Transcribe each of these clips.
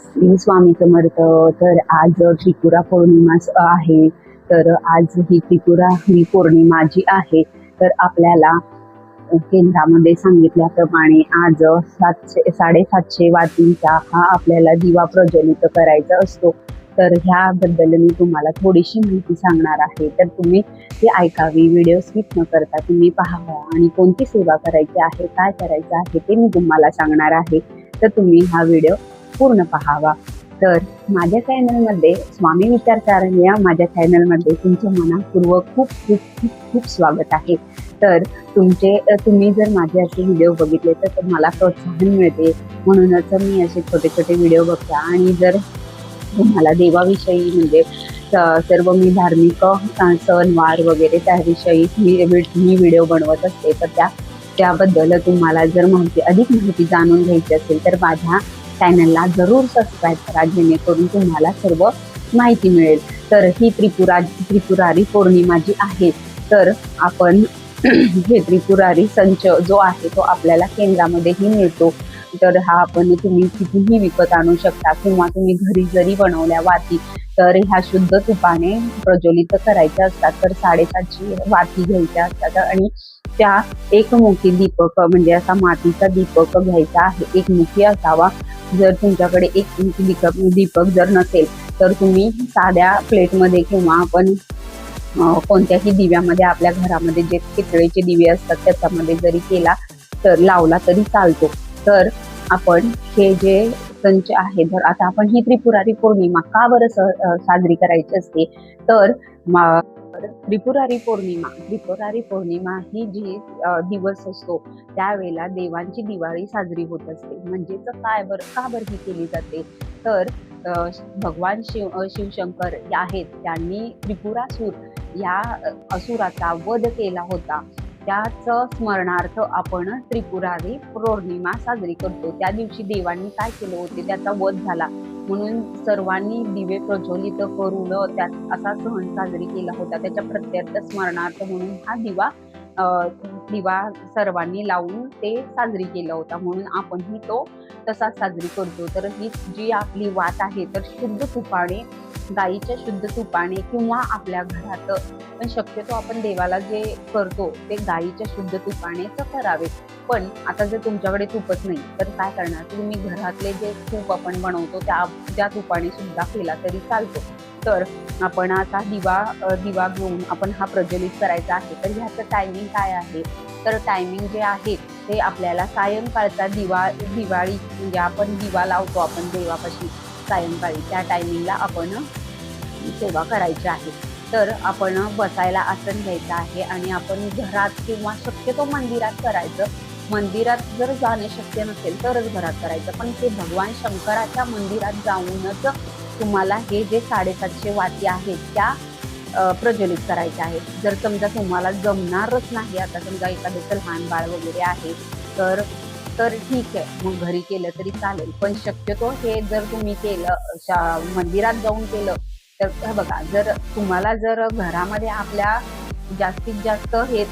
श्री स्वामी समर्थ तर आज त्रिपुरा पौर्णिमा आहे. तर आज ही त्रिपुरा ही पौर्णिमा जी आहे तर आपल्याला केंद्रामध्ये सांगितल्याप्रमाणे आज सातशे साडेसातशे वातींचा हा आपल्याला दिवा प्रज्वलित करायचा असतो. तर ह्याबद्दल मी तुम्हाला थोडीशी माहिती सांगणार आहे. तर तुम्ही ती ऐकावी व्हिडिओ स्किप न करता तुम्ही पाहावा. आणि कोणती सेवा करायची आहे काय करायचं आहे ते मी तुम्हाला सांगणार आहे. तर तुम्ही हा व्हिडिओ पूर्ण पहावा. तर माझ्या चॅनलमध्ये स्वामी विचारकार या माझ्या चॅनलमध्ये तुमचं मनापूर्वक खूप खूप खूप खूप स्वागत आहे. तर तुमचे तुम्ही जर माझे असे व्हिडिओ बघितले तर मला प्रोत्साहन मिळते. म्हणूनच मी असे छोटे छोटे व्हिडिओ बघते आणि जर तुम्हाला देवाविषयी म्हणजे सर्व मी धार्मिक सणवार वगैरे त्याविषयी मी मी व्हिडिओ बनवत असते तर त्या त्याबद्दल तुम्हाला जर माहिती अधिक माहिती जाणून घ्यायची असेल तर माझ्या चॅनलला जरूर सबस्क्राईब करा जेणेकरून तुम्हाला सर्व माहिती मिळेल. तर ही त्रिपुरा त्रिपुरारी पौर्णिमा जी आहे तर आपण हे त्रिपुरारी संच जो आहे तो आपल्याला केंद्रामध्येही मिळतो. तर हा आपण तुम्ही कितीही विकत आणू शकता किंवा तुम्ही घरी जरी बनवल्या वाती तर ह्या शुद्ध तुपाने प्रज्वलित करायच्या असतात. तर साडेसातची वाती घ्यायच्या असतात. आणि त्या एकमुखी दीपक म्हणजे असा मातीचा दीपक घ्यायचा आहे. एकमुखी असावा. जर तुमच्याकडे एकमुखी दीपक दीपक जर नसेल तर तुम्ही साध्या प्लेटमध्ये किंवा आपण कोणत्याही दिव्यामध्ये आपल्या घरामध्ये जे पितळेचे दिवे असतात त्याच्यामध्ये जरी केला तर लावला तरी चालतो. तर आपण हे जे संच आहे. तर आता आपण ही त्रिपुरारी पौर्णिमा का बरं साजरी करायची असते? तर त्रिपुरारी पौर्णिमा त्रिपुरारी पौर्णिमा ही जी दिवस असतो त्यावेळेला देवांची दिवाळी साजरी होत असते. म्हणजेच काय बर का बरं ही केली जाते? तर भगवान शिव शिवशंकर जे आहेत त्यांनी त्रिपुरासूर या असुराचा वध केला होता. त्याच स्मरणार्थ आपण त्रिपुरारी पौर्णिमा साजरी करतो. त्या दिवशी देवांनी काय केलं होते? त्याचा वध झाला. म्हणून सर्वांनी दिवे प्रज्वलित करून त्यात असा सण साजरी केला होता. त्याच्या प्रत्यर्थ स्मरणार्थ म्हणून हा दिवा दिवा सर्वांनी लावून ते साजरी केला होता. म्हणून आपणही तो तसाच साजरी करतो. तर ही जी आपली वात आहे तर शुद्ध तुपाने गाईच्या शुद्ध तुपाने किंवा आपल्या घरात पण शक्यतो आपण देवाला जे करतो ते गाईच्या शुद्ध तुपानेच करावे. पण आता जर तुमच्याकडे तुपच नाही तर काय करणार? तुम्ही घरातले जे तूप आपण बनवतो त्या त्या तुपाने सुद्धा केला तरी चालतो. तर आपण आता दिवा दिवा घेऊन आपण हा प्रज्वलित करायचा आहे. तर ह्याचं टायमिंग काय आहे? तर टायमिंग जे आहे ते आपल्याला सायंकाळचा दिवा दिवाळी म्हणजे आपण दिवा लावतो आपण देवापाशी सायंकाळी. त्या टायमिंगला आपण सेवा करायची आहे. तर आपण बसायला आसन घ्यायचं आहे आणि आपण घरात किंवा शक्यतो मंदिरात करायचं. मंदिरात जर जाणे शक्य नसेल तरच घरात करायचं. पण ते भगवान शंकराच्या मंदिरात जाऊनच तुम्हाला हे जे साडेसातशे वाती आहेत त्या प्रज्वलित करायच्या आहेत. जर समजा तुम्हाला जमणारच नाही आता समजा एखादं लहान बाळ वगैरे आहे तर तर ठीक आहे. मग घरी केलं तरी चालेल. पण शक्यतो हे जर तुम्ही केलं शा- मंदिरात जाऊन केलं तर बघा जर तुम्हाला जर घरामध्ये आपल्या जास्तीत जास्त हे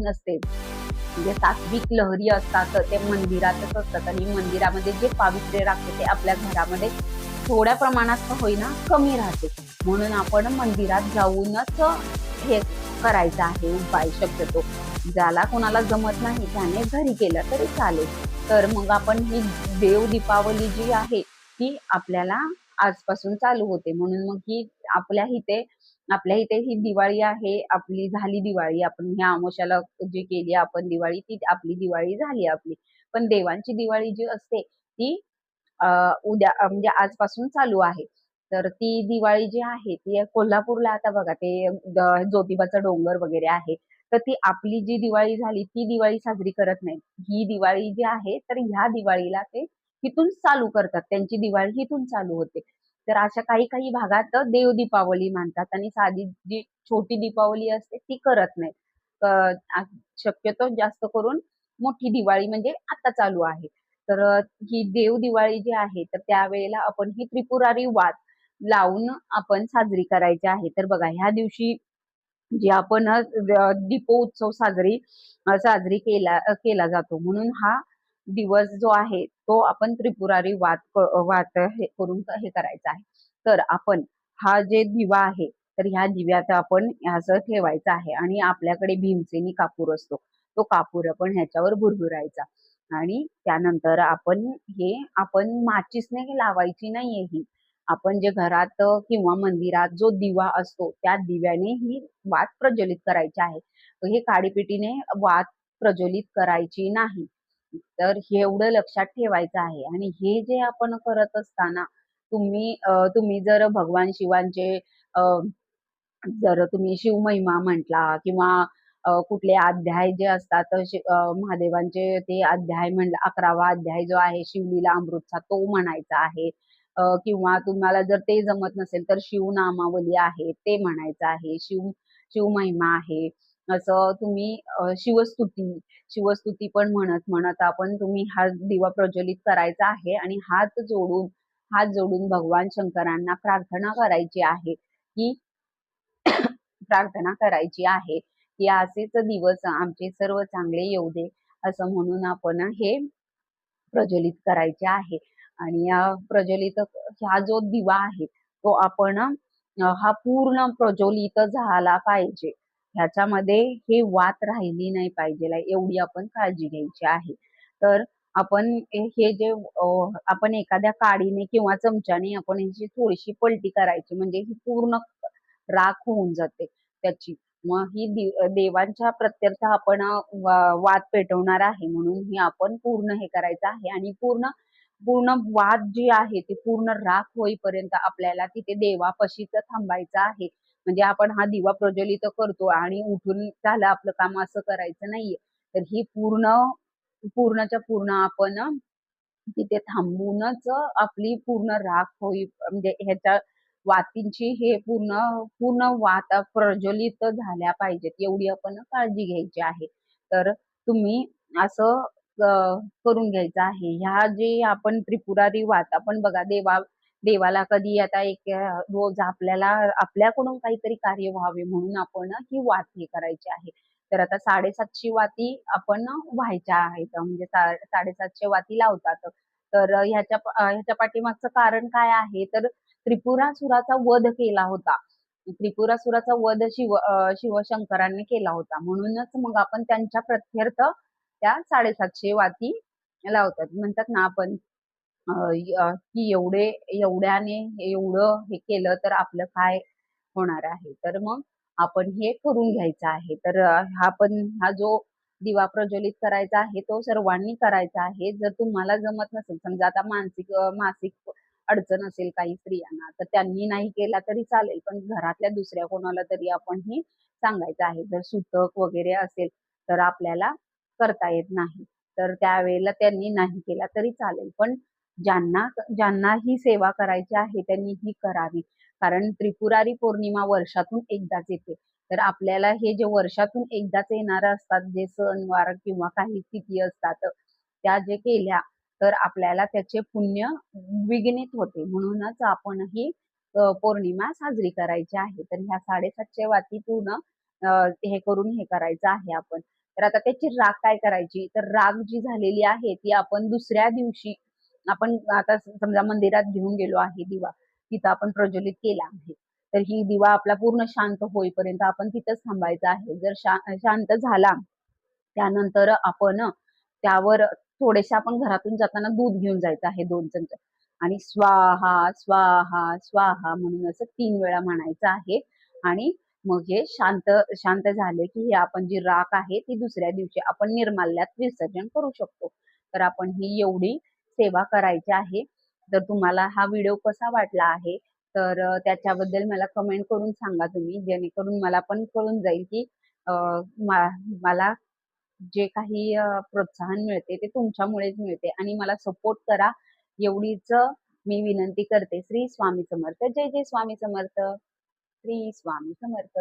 नसते म्हणजे सात्विक लहरी असतात ते मंदिरातच असतात. आणि मंदिरामध्ये जे पावित्र्य राखते ते आपल्या घरामध्ये थोड्या प्रमाणात का होईना कमी राहते. म्हणून आपण मंदिरात जाऊनच हे करायचं आहे उपाय शक्यतो. ज्याला कोणाला जमत नाही त्याने घरी केलं तरी चालेल. तर मग आपण ही देव दीपावली जी आहे ती आपल्याला आजपासून चालू होते. म्हणून मग ही आपल्या इथे आपल्या इथे ही दिवाळी आहे आपली झाली दिवाळी. आपण ह्या अमोशाला जी केली आपण दिवाळी ती आपली दिवाळी झाली आपली. पण देवांची दिवाळी जी असते ती उद्या म्हणजे आजपासून चालू आहे. तर ती दिवाळी जी आहे ती कोल्हापूरला आता बघा ते ज्योतिबाचा डोंगर वगैरे आहे. तर ती आपली जी दिवाळी झाली ती दिवाळी साजरी करत नाही ही दिवाळी जी आहे तर ह्या दिवाळीला ते तिथून चालू करतात. त्यांची दिवाळी इथून चालू होते. तर अशा काही काही भागात देव दीपावली मानतात आणि साधी जी छोटी दीपावली असते ती करत नाहीत. शक्यतो जास्त करून मोठी दिवाळी म्हणजे आता चालू आहे. तर ही देव दिवाळी जी आहे तर त्यावेळेला आपण ही त्रिपुरारी वाद लावून आपण साजरी करायची आहे. तर बघा ह्या दिवशी जे आपण दीपोत्सव साजरी साजरी केला केला जातो. म्हणून हा दिवस जो आहे तो आपण त्रिपुरारी वाद वाद वात हे करून हे करायचा आहे. तर आपण हा जे दिवा आहे तर ह्या दिव्यात आपण असं ठेवायचं आहे. आणि आपल्याकडे भीमसेनी कापूर असतो. तो कापूर आपण ह्याच्यावर भुरभुरायचा. आणि त्यानंतर आपण हे आपण माचीसने लावायची नाहीये ही. आपण जे घरात किंवा मंदिरात जो दिवा असतो त्या दिव्याने ही वात प्रज्वलित करायची आहे. हे काडीपिटीने वात प्रज्वलित करायची नाही. तर हे एवढं लक्षात ठेवायचं आहे. आणि हे जे आपण करत असताना तुम्ही तुम्ही जर भगवान शिवांचे जर तुम्ही शिवमहिमा म्हटला किंवा कुठले अध्याय जे असतात महादेवांचे ते अध्याय म्हणलं अकरावा अध्याय जो आहे शिवलीला अमृतचा तो म्हणायचा आहे. किंवा तुम्हाला जर ते जमत नसेल तर शिवनामावली आहे ते म्हणायचं आहे. शिव शिवमहिमा आहे. असं तुम्ही शिवस्तुती शिवस्तुती पण म्हणत म्हणत आपण तुम्ही हा दिवा प्रज्वलित करायचा आहे आणि हात जोडून हात जोडून भगवान शंकरांना प्रार्थना करायची आहे की प्रार्थना करायची आहे. की असेच दिवस आमचे सर्व चांगले येऊ दे असं म्हणून आपण हे प्रज्वलित करायचे आहे. आणि या प्रज्वलित हा जो दिवा आहे तो आपण हा पूर्ण प्रज्वलित झाला पाहिजे. ह्याच्यामध्ये हे वात राहिली नाही पाहिजे एवढी आपण काळजी घ्यायची आहे. तर आपण हे जे आपण एखाद्या काडीने किंवा चमच्याने आपण ह्याची थोडीशी पलटी करायची म्हणजे ही पूर्ण राख होऊन जाते त्याची. मग ही देवांच्या प्रत्यर्थ आपण वाद पेटवणार आहे म्हणून ही आपण पूर्ण हे करायचं आहे. आणि पूर्ण पूर्ण वाद जी आहे ती पूर्ण राख होईपर्यंत आपल्याला तिथे देवापशीच थांबायचं आहे. म्हणजे आपण हा दिवा प्रज्वलित करतो आणि उठून झालं आपलं काम असं करायचं नाहीये. तर ही पूर्ण पूर्णच्या पूर्ण आपण तिथे थांबूनच आपली पूर्ण राख होई म्हणजे ह्याच्या वातींची हे पूर्ण पूर्ण वात प्रज्वलित झाल्या पाहिजेत. एवढी आपण काळजी घ्यायची आहे. तर तुम्ही असं करून घ्यायचं आहे. ह्या जे आपण त्रिपुरारी वात आपण बघा देवा देवाला कधी आता एक रोज आपल्याला आपल्याकडून काहीतरी कार्य व्हावे म्हणून आपण ही वात हे करायची आहे. तर आता साडेसातशे वाती आपण व्हायच्या आहेत. म्हणजे साडेसातशे वाती लावतात. तर ह्याच्या ह्याच्या पाठीमागचं कारण काय आहे? तर त्रिपुरासुराचा वध केला होता. त्रिपुरासुराचा वध शिव शिवशंकरांनी केला होता. म्हणूनच मग आपण त्यांच्या प्रत्यर्थ त्या साडेसातशे वाती लावतात. म्हणतात ना आपण की एवढे एवढ्याने एवढं हे केलं तर आपलं काय होणार आहे? तर मग आपण हे करून घ्यायचं आहे. तर हा पण हा जो दिवा प्रज्वलित करायचा आहे तो सर्वांनी करायचा आहे. जर तुम्हाला जमत नसेल समजा आता मानसिक मासिक अडचण असेल काही स्त्रियांना तर त्यांनी नाही केला तरी चालेल. पण घरातल्या दुसऱ्या कोणाला तरी आपण हे सांगायचं आहे. जर सुतक वगैरे असेल तर आपल्याला करता येत नाही. तर त्यावेळेला त्यांनी नाही केला तरी चालेल. पण ज्यांना ज्यांना ही सेवा करायची आहे त्यांनी ही करावी. कारण त्रिपुरारी पौर्णिमा वर्षातून एकदाच येते. तर आपल्याला हे जे वर्षातून एकदाच येणार असतात जे सणवार किंवा काही तिथी असतात त्या जे केल्या तर आपल्याला त्याचे पुण्य द्विगुणित होते. म्हणूनच आपण ही पौर्णिमा साजरी करायची आहे. तर ह्या साडेसातशे वाती पूर्ण हे करून हे करायचं आहे आपण. तर आता त्याची राग काय करायची? तर राग जी झालेली आहे ती आपण दुसऱ्या दिवशी आपण आता समजा मंदिरात घेऊन गेलो आहे दिवा तिथं आपण प्रज्वलित केला आहे. तर ही दिवा आपला पूर्ण शांत होईपर्यंत आपण तिथंच थांबायचं आहे. जर शांत झाला त्यानंतर आपण त्यावर थोडेसे आपण घरातून जाताना दूध घेऊन जायचं आहे दोन चमचे. आणि स्वाहा स्वाहा स्वाहा म्हणून असं तीन वेळा म्हणायचं आहे. आणि मग हे शांत शांत झाले की हे आपण जी राख आहे ती दुसऱ्या दिवशी आपण निर्माल्यात विसर्जन करू शकतो. तर आपण ही एवढी सेवा करायची आहे. तर तुम्हाला हा व्हिडिओ कसा वाटला आहे तर त्याच्याबद्दल मला कमेंट करून सांगा तुम्ही. जेणेकरून मला पण कळून जाईल की मला जे काही प्रोत्साहन मिळते ते तुमच्यामुळेच मिळते आणि मला सपोर्ट करा. एवढीच मी विनंती करते श्री स्वामी समर्थ. जय जय स्वामी समर्थ. श्री स्वामी समर्थ.